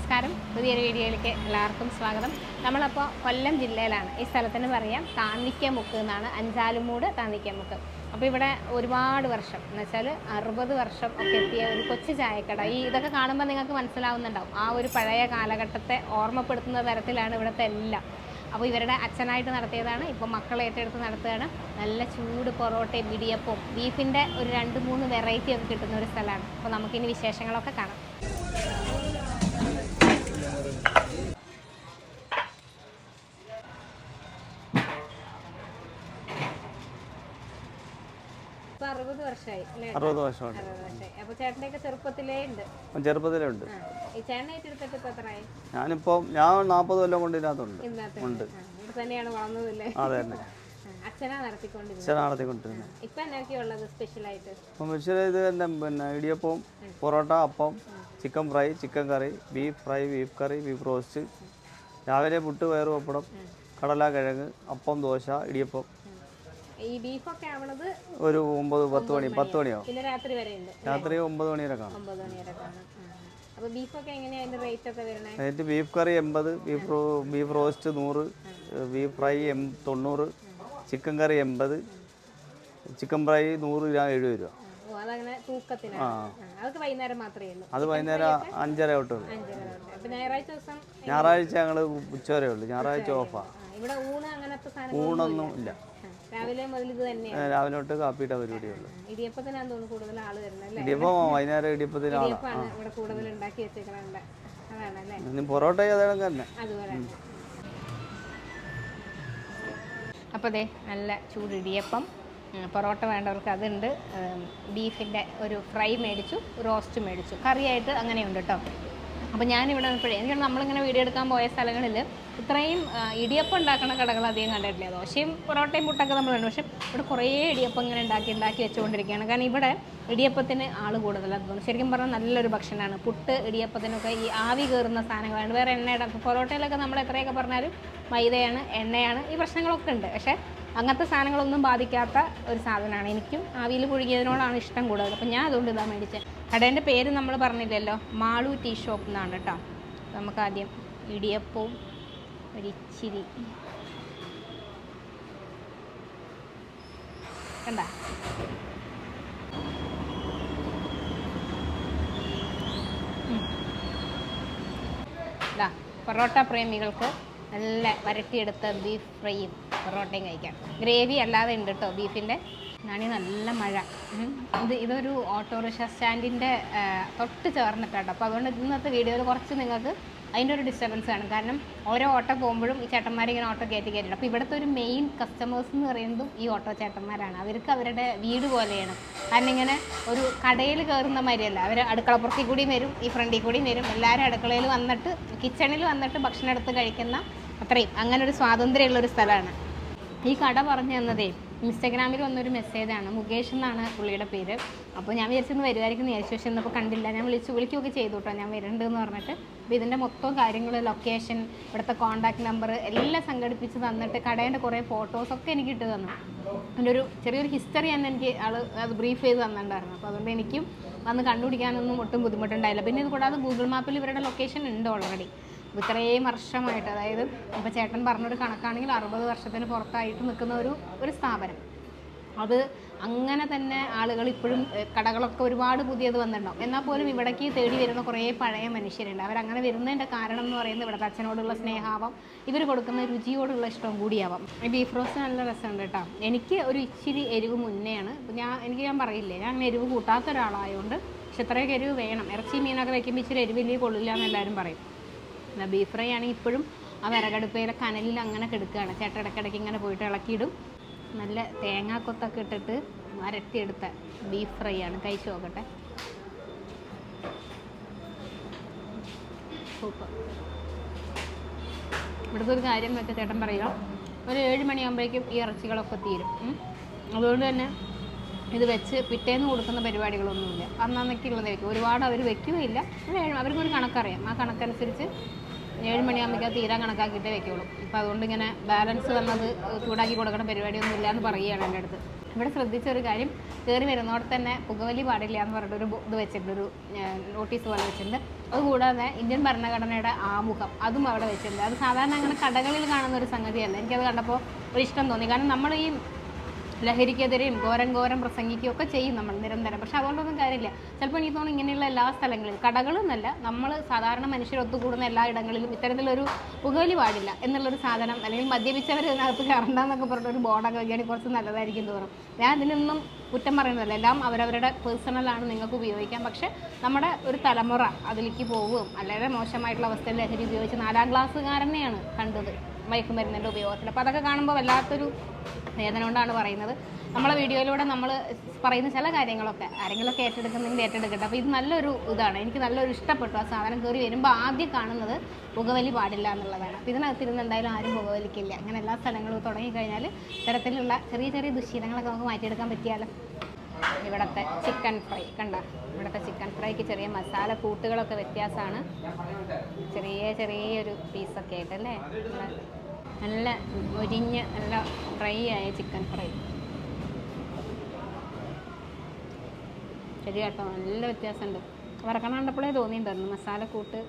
നമസ്കാരം. പുതിയൊരു വീഡിയോയിലേക്ക് എല്ലാവർക്കും സ്വാഗതം. നമ്മളപ്പോൾ കൊല്ലം ജില്ലയിലാണ്. ഈ സ്ഥലത്തിന് പറയാം താന്നിക്കമുക്ക് എന്നാണ്. അഞ്ചാലുമൂട് താന്നിക്കമുക്ക്. അപ്പോൾ ഇവിടെ ഒരുപാട് വർഷം എന്ന് വെച്ചാൽ അറുപത് വർഷം ഒക്കെ എത്തിയ ഒരു കൊച്ചു ചായക്കട. ഈ ഇതൊക്കെ കാണുമ്പോൾ നിങ്ങൾക്ക് മനസ്സിലാവുന്നുണ്ടാവും. ആ ഒരു പഴയ കാലഘട്ടത്തെ ഓർമ്മപ്പെടുത്തുന്ന തരത്തിലാണ് ഇവിടുത്തെ എല്ലാം. അപ്പോൾ ഇവരുടെ അച്ഛനായിട്ട് നടത്തിയതാണ് ഇപ്പോൾ മക്കളെ ഏറ്റെടുത്ത് നടത്തുകയാണ്. നല്ല ചൂട് പൊറോട്ടയും ഇടിയപ്പവും ബീഫിന്റെ ഒരു രണ്ട് മൂന്ന് വെറൈറ്റി ഒക്കെ കിട്ടുന്ന ഒരു സ്ഥലമാണ്. അപ്പോൾ നമുക്കിനി വിശേഷങ്ങളൊക്കെ കാണാം. അറുപത് വർഷമായി അറുപത് അപ്പൊ ചെറുപ്പത്തിലേ ഉണ്ട്. ഈ ചേട്ടനെ എത്രയായി? ഞാനിപ്പോൾ ഞാൻ നാപ്പത് കൊല്ലം കൊണ്ട് ഇതിനകത്തുണ്ട്. ഇതിനകത്ത് ഉണ്ട്. ഇവിടെ തന്നെയാണ് വളർന്നതല്ലേ? അതെ തന്നെ ഇത് തന്നെ പിന്നെ ഇടിയപ്പവും porotta appam chicken fry chicken curry beef fry beef curry beef roast രാവിലെ പുട്ട് വയറ് പപ്പടം കടല കിഴങ്ങ് അപ്പം ദോശ ഇടിയപ്പം. ഈ ബീഫൊക്കെ ആവണത് ഒരു ഒമ്പത് പത്ത് മണി പത്ത് മണിയോ? പിന്നെ രാത്രി വരെ ഉണ്ട്. രാത്രി ഒമ്പത് മണി വരെ കാണും ഒമ്പത് മണി വരെ കാണും അപ്പോൾ അപ്പൊ ബീഫൊക്കെ എങ്ങനെയാ അതിന്റെ റേറ്റ് ഒക്കെ വരണേ റേറ്റ് ബീഫ് കറി എൺപത് ബീഫ് റോ ബീഫ് റോസ്റ്റ് നൂറ് ബീഫ് ഫ്രൈ എം തൊണ്ണൂറ് ചിക്കൻ കറി എൺപത് ചിക്കൻ ഫ്രൈ നൂറ് ഗ്രാം എഴുപത് രൂപ. അത് വൈകുന്നേരം അഞ്ചര തൊട്ട് ഞായറാഴ്ച ഞങ്ങൾ ഉച്ചവരെ ഉള്ളൂ. ഞായറാഴ്ച ഓഫാ ഊണൊന്നും ഇല്ല. രാവിലെ മുതൽ ഇത് തന്നെയാണ് രാവിലെ തൊട്ട് കാപ്പിയുടെ പരിപാടിയുള്ളൂ. ഇടിയപ്പത്തിനാന്ന് തോന്നുന്നു കൂടുതൽ ആൾ വരുന്നത് ഇടിയപ്പം വൈകുന്നേരം ഇടിയപ്പത്തിനാണ് ഇടിയപ്പാണ് ഇവിടെ കൂടുതൽ ഉണ്ടാക്കി വെച്ചേക്കണത്. അതാണ് അല്ലേ ഇനി പൊറോട്ട അതേണക്ക് തന്നെ. അതുപോലെ അപ്പോൾ അതെ നല്ല ചൂട് ഇടിയപ്പം. പൊറോട്ട വേണ്ടവർക്ക് അതുണ്ട്. ബീഫിന്റെ ഒരു ഫ്രൈ മേടിച്ചു റോസ്റ്റ് മേടിച്ചു. കറിയായിട്ട് അങ്ങനെയുണ്ട് കേട്ടോ. അപ്പോൾ ഞാനിവിടെ വന്നപ്പോഴേ എനിക്ക് നമ്മളിങ്ങനെ വീഡിയോ എടുക്കാൻ പോയ സ്ഥലങ്ങളിൽ ഇത്രയും ഇടിയപ്പം ഉണ്ടാക്കുന്ന കടകൾ അധികം കണ്ടിട്ടില്ല. ദോശയും പൊറോട്ടയും പുട്ടൊക്കെ നമ്മൾ കണ്ടു. പക്ഷേ ഇവിടെ കുറേ ഇടിയപ്പം ഇങ്ങനെ ഉണ്ടാക്കി ഉണ്ടാക്കി വെച്ചുകൊണ്ടിരിക്കുകയാണ്. കാരണം ഇവിടെ ഇടിയപ്പത്തിന് ആൾ കൂടുതലാണ് തോന്നുന്നു ശരിക്കും പറഞ്ഞാൽ നല്ലൊരു ഭക്ഷണമാണ്. പുട്ട് ഇടിയപ്പത്തിനൊക്കെ ഈ ആവി കയറുന്ന സാധനങ്ങളാണ്. വേറെ എണ്ണയുടെ പൊറോട്ടയിലൊക്കെ നമ്മൾ എത്രയൊക്കെ പറഞ്ഞാലും മൈദയാണ് എണ്ണയാണ് ഈ പ്രശ്നങ്ങളൊക്കെ ഉണ്ട്. പക്ഷേ അങ്ങനത്തെ സാധനങ്ങളൊന്നും ബാധിക്കാത്ത ഒരു സാധനമാണ്. എനിക്കും ആവിയിൽ പുഴുകിയതിനോടാണ് ഇഷ്ടം കൂടുതൽ. അപ്പം ഞാൻ അതുകൊണ്ട് ഇതാ മേടിച്ചത് കടേന്റെ പേര് നമ്മൾ പറഞ്ഞില്ലല്ലോ. മാളു ടീ ഷോപ്പ് എന്നാണ് കേട്ടോ. നമുക്ക് ആദ്യം ഇടിയപ്പവും ഒരിച്ചിരി കണ്ട? പൊറോട്ട പ്രേമികൾക്ക് നല്ല വരട്ടിയെടുത്ത ബീഫ് ഫ്രൈയും പൊറോട്ടയും കഴിക്കാം. ഗ്രേവി അല്ലാതെ ഉണ്ട് കേട്ടോ ബീഫിന്റെ നാണി നല്ല മഴ. ഇത് ഇതൊരു ഓട്ടോറിക്ഷ സ്റ്റാൻഡിന്റെ തൊട്ട് ചേർന്നിട്ടാണ് അപ്പോൾ അതുകൊണ്ട് ഇന്നത്തെ വീഡിയോയിൽ കുറച്ച് നിങ്ങൾക്ക് അതിന്റെ ഒരു ഡിസ്റ്റർബൻസ് ആണ് കാരണം ഓരോ ഓട്ടോ പോകുമ്പോഴും ഈ ചേട്ടന്മാരിങ്ങനെ ഓട്ടോ കയറ്റി കയറ്റി അപ്പോൾ ഇവിടുത്തെ ഒരു മെയിൻ കസ്റ്റമേഴ്സ് എന്ന് പറയുന്നതും ഈ ഓട്ടോ ചേട്ടന്മാരാണ്. അവർക്ക് അവരുടെ വീട് പോലെയാണ്. കാരണം ഇങ്ങനെ ഒരു കടയിൽ കയറുന്ന മാതിരിയല്ല. അവർ അടുക്കളപ്പുറത്തിൽ കൂടി വരും ഈ ഫ്രണ്ടിൽ കൂടി വരും. എല്ലാവരും അടുക്കളയിൽ വന്നിട്ട് കിച്ചണിൽ വന്നിട്ട് ഭക്ഷണം എടുത്ത് കഴിക്കുന്ന അത്രയും. അങ്ങനെ ഒരു സ്വാതന്ത്ര്യമുള്ള ഒരു സ്ഥലമാണ്. ഈ കട പറഞ്ഞു തന്നതേ ഇൻസ്റ്റാഗ്രാമിൽ വന്നൊരു മെസ്സേജാണ്. മുകേഷ് എന്നാണ് പുള്ളിയുടെ പേര്. അപ്പോൾ ഞാൻ വിചാരിച്ചൊന്ന് വരുമായിരിക്കും വിചാരിച്ചു പക്ഷെ ഇന്നിപ്പോൾ കണ്ടില്ല. ഞാൻ വിളിച്ചു വിളിക്കുകയൊക്കെ ചെയ്തു കേട്ടോ. ഞാൻ വരുന്നുണ്ടെന്ന് പറഞ്ഞിട്ട്. അപ്പോൾ ഇതിന്റെ മൊത്തം കാര്യങ്ങൾ ലൊക്കേഷൻ ഇവിടുത്തെ കോൺടാക്ട് നമ്പർ എല്ലാം സംഘടിപ്പിച്ച് തന്നിട്ട് കടേന്റെ കുറേ ഫോട്ടോസൊക്കെ എനിക്ക് ഇട്ട് തന്നു. അതിന്റെ ഒരു ചെറിയൊരു ഹിസ്റ്ററി തന്നെ എനിക്ക് ആൾ അത് ബ്രീഫ് ചെയ്ത് തന്നിട്ടുണ്ടായിരുന്നു അപ്പോൾ അതുകൊണ്ട് എനിക്കും വന്ന് കണ്ടുപിടിക്കാനൊന്നും ഒട്ടും ബുദ്ധിമുട്ടുണ്ടായില്ല. പിന്നെ ഇത് കൂടാതെ ഗൂഗിൾ മാപ്പിൽ ഇവരുടെ ലൊക്കേഷൻ ഉണ്ട് ഓൾറെഡി ഇത്രയും വർഷമായിട്ട് അതായത് ഇപ്പോൾ ചേട്ടൻ പറഞ്ഞൊരു കണക്കാണെങ്കിൽ അറുപത് വർഷത്തിന് പുറത്തായിട്ട് നിൽക്കുന്ന ഒരു ഒരു സ്ഥാപനം. അത് അങ്ങനെ തന്നെ ആളുകൾ ഇപ്പോഴും കടകളൊക്കെ ഒരുപാട് പുതിയത് വന്നിട്ടുണ്ടാവും. എന്നാൽ പോലും ഇവിടേക്ക് തേടി വരുന്ന കുറേ പഴയ മനുഷ്യരുണ്ട്. അവരങ്ങനെ വരുന്നതിന്റെ കാരണം എന്ന് പറയുന്നത് ഇവിടുത്തെ അച്ഛനോടുള്ള സ്നേഹാവാം ഇവർ കൊടുക്കുന്ന രുചിയോടുള്ള ഇഷ്ടം കൂടിയാവാം. ഈ ബീഫ് റോസ്റ്റ് നല്ല രസമുണ്ട് കേട്ടോ. എനിക്ക് ഒരു ഇച്ചിരി എരിവ് മുന്നെയാണ്. ഞാൻ എനിക്ക് ഞാൻ പറയില്ലേ ഞാൻ അങ്ങനെ എരിവ് കൂട്ടാത്ത ഒരാളായതുകൊണ്ട് പക്ഷെ ഇത്രയൊക്കെ എരിവ് വേണം. ഇറച്ചി മീനൊക്കെ വയ്ക്കുമ്പോൾ ഇച്ചിരി എരിവില്ലേ കൊള്ളില്ല എന്ന് എല്ലാവരും പറയും. എന്നാ ബീഫ് ഫ്രൈ ആണെങ്കിൽ ഇപ്പോഴും ആ വിറകടുപ്പയിലെ കനലിൽ അങ്ങനെ കിടക്കുകയാണ് ചേട്ടൻ ഇടയ്ക്കിടയ്ക്ക് ഇങ്ങനെ പോയിട്ട് ഇളക്കിയിടും. നല്ല തേങ്ങാക്കൊത്തൊക്കെ ഇട്ടിട്ട് വരട്ടിയെടുത്ത ബീഫ് ഫ്രൈ ആണ്. കഴിച്ചു നോക്കട്ടെ. സൂപ്പർ. ഇവിടുത്തെ ഒരു കാര്യം വെച്ചാൽ ചേട്ടൻ പറയുക ഒരു ഏഴ് മണിയാകുമ്പോഴേക്കും ഈ ഇറച്ചികളൊക്കെ തീരും. അതുകൊണ്ട് തന്നെ ഇത് വെച്ച് പിറ്റേന്ന് കൊടുക്കുന്ന പരിപാടികളൊന്നുമില്ല. അന്നന്നൊക്കെയുള്ളത് വെക്കും ഒരുപാട് അവർ വെക്കുകയില്ല. ഏഴ് അവർക്കൊരു കണക്കറിയാം. ആ കണക്കനുസരിച്ച് ഏഴ് മണിയാകുമ്പോഴേക്കും തീരാൻ കണക്കാക്കിയിട്ടേ വെക്കുള്ളൂ. ഇപ്പം അതുകൊണ്ട് ഇങ്ങനെ ബാലൻസ് വന്നത് ചൂടാക്കി കൊടുക്കണ പരിപാടിയൊന്നും ഇല്ല എന്ന് പറയുകയാണ് എന്റെ അടുത്ത്. ഇവിടെ ശ്രദ്ധിച്ച ഒരു കാര്യം കയറി വരുന്നോടെ തന്നെ പുകവലി പാടില്ല എന്ന് പറഞ്ഞിട്ടൊരു ഇത് വെച്ചിട്ടുണ്ട്. ഒരു നോട്ടീസ് പോലെ വെച്ചിട്ടുണ്ട്. അതുകൂടാതെ ഇന്ത്യൻ ഭരണഘടനയുടെ ആമുഖം അതും അവിടെ വെച്ചിട്ടുണ്ട്. അത് സാധാരണ അങ്ങനെ കടകളിൽ കാണുന്ന ഒരു സംഗതിയല്ല. എനിക്കത് കണ്ടപ്പോൾ ഒരു ഇഷ്ടം തോന്നി. കാരണം നമ്മൾ ഈ ലഹരിക്കെതിരെയും ഘോരം ഘോരം പ്രസംഗിക്കുകയും ഒക്കെ ചെയ്യും നമ്മൾ നിരന്തരം. പക്ഷെ അതുകൊണ്ടൊന്നും കാര്യമില്ല. ചിലപ്പോൾ എനിക്ക് തോന്നുന്നു ഇങ്ങനെയുള്ള എല്ലാ സ്ഥലങ്ങളിലും കടകളെന്നല്ല നമ്മൾ സാധാരണ മനുഷ്യർ ഒത്തുകൂടുന്ന എല്ലാ ഇടങ്ങളിലും ഇത്തരത്തിലൊരു പുകവലി പാടില്ല എന്നുള്ളൊരു സാധനം അല്ലെങ്കിൽ മദ്യപിച്ചവർ ഇതിനകത്ത് കയറണ്ടെന്നൊക്കെ പറഞ്ഞിട്ട് ഒരു ബോർഡൊക്കെ വയ്ക്കുകയാണെങ്കിൽ കുറച്ച് നല്ലതായിരിക്കും തോന്നും. ഞാൻ അതിനൊന്നും കുറ്റം പറയുന്നതല്ല. എല്ലാം അവരവരുടെ പേഴ്സണലാണ് നിങ്ങൾക്ക് ഉപയോഗിക്കാം. പക്ഷെ നമ്മുടെ ഒരു തലമുറ അതിലേക്ക് പോവുകയും അല്ലാതെ മോശമായിട്ടുള്ള അവസ്ഥയിൽ ലഹരി ഉപയോഗിച്ച് നാലാം ക്ലാസ്സുകാരനെയാണ് കണ്ടത് മയക്കുമരുന്നിന്റെ ഉപയോഗത്തിൽ. അപ്പോൾ അതൊക്കെ കാണുമ്പോൾ വല്ലാത്തൊരു വേദന കൊണ്ടാണ് പറയുന്നത്. നമ്മളെ വീഡിയോയിലൂടെ നമ്മൾ പറയുന്ന ചില കാര്യങ്ങളൊക്കെ ആരെങ്കിലുമൊക്കെ ഏറ്റെടുക്കുന്നെങ്കിൽ ഏറ്റെടുക്കട്ടെ. അപ്പോൾ ഇത് നല്ലൊരു ഇതാണ്. എനിക്ക് നല്ലൊരു ഇഷ്ടപ്പെട്ടു. ആ സാധനം കയറി വരുമ്പോൾ ആദ്യം കാണുന്നത് പുകവലി പാടില്ല എന്നുള്ളതാണ്. അപ്പോൾ ഇതിനകത്തിരുന്ന് എന്തായാലും ആരും പുകവലിക്കില്ല അങ്ങനെ എല്ലാ സ്ഥലങ്ങളും തുടങ്ങിക്കഴിഞ്ഞാൽ ഇത്തരത്തിലുള്ള ചെറിയ ചെറിയ ദുശീലങ്ങളൊക്കെ നമുക്ക് മാറ്റിയെടുക്കാൻ പറ്റിയാലോ? ഇവിടുത്തെ ചിക്കൻ ഫ്രൈ കണ്ട? ഇവിടുത്തെ ചിക്കൻ ഫ്രൈക്ക് ചെറിയ മസാല കൂട്ടുകളൊക്കെ വ്യത്യാസമാണ്. ചെറിയ ചെറിയൊരു പീസൊക്കെ ആയിട്ട് അല്ലേ നല്ല- ഒരിഞ്ഞ് നല്ല ഡ്രൈ ആയ ചിക്കൻ ഫ്രൈ ശരി കേട്ടോ നല്ല വ്യത്യാസമുണ്ട്. വറക്കണം കണ്ടപ്പോഴേ തോന്നിയിട്ടുണ്ടായിരുന്നു. മസാലക്കൂട്ട്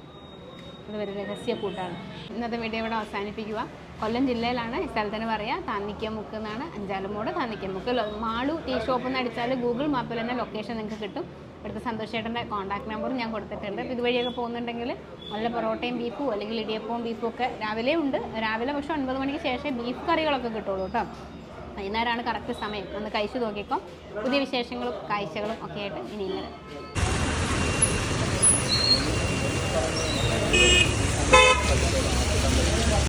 ഇത് ഒരു രഹസ്യക്കൂട്ടാണ് ഇന്നത്തെ വീഡിയോ ഇവിടെ അവസാനിപ്പിക്കുക. കൊല്ലം ജില്ലയിലാണ് സ്ഥലത്തിന് പറയുക. താന്നിക്കമുക്ക് എന്നാണ് അഞ്ചാലുമൂട് താന്നിക്കമുക്ക് മാളു ടീ ഷോപ്പ് എന്ന് അടിച്ചാൽ ഗൂഗിൾ മാപ്പിൽ തന്നെ ലൊക്കേഷൻ നിങ്ങൾക്ക് കിട്ടും. ഇവിടുത്തെ സന്തോഷേട്ടന്റെ കോൺടാക്ട് നമ്പറും ഞാൻ കൊടുത്തിട്ടുണ്ട്. അപ്പോൾ ഇതുവഴിയൊക്കെ പോകുന്നുണ്ടെങ്കിൽ നല്ല പൊറോട്ടയും ബീഫും അല്ലെങ്കിൽ ഇടിയപ്പവും ബീഫും ഒക്കെ രാവിലെ ഉണ്ട്. രാവിലെ പക്ഷേ ഒൻപത് മണിക്ക് ശേഷം ബീഫ് കറികളൊക്കെ കിട്ടുള്ളൂ കേട്ടോ. വൈകുന്നേരമാണ് കറക്റ്റ് സമയം. ഒന്ന് കഴിച്ചു നോക്കിക്കോ. പുതിയ വിശേഷങ്ങളും കാഴ്ചകളും ഒക്കെ ആയിട്ട് ഇനി ഇല്ലത്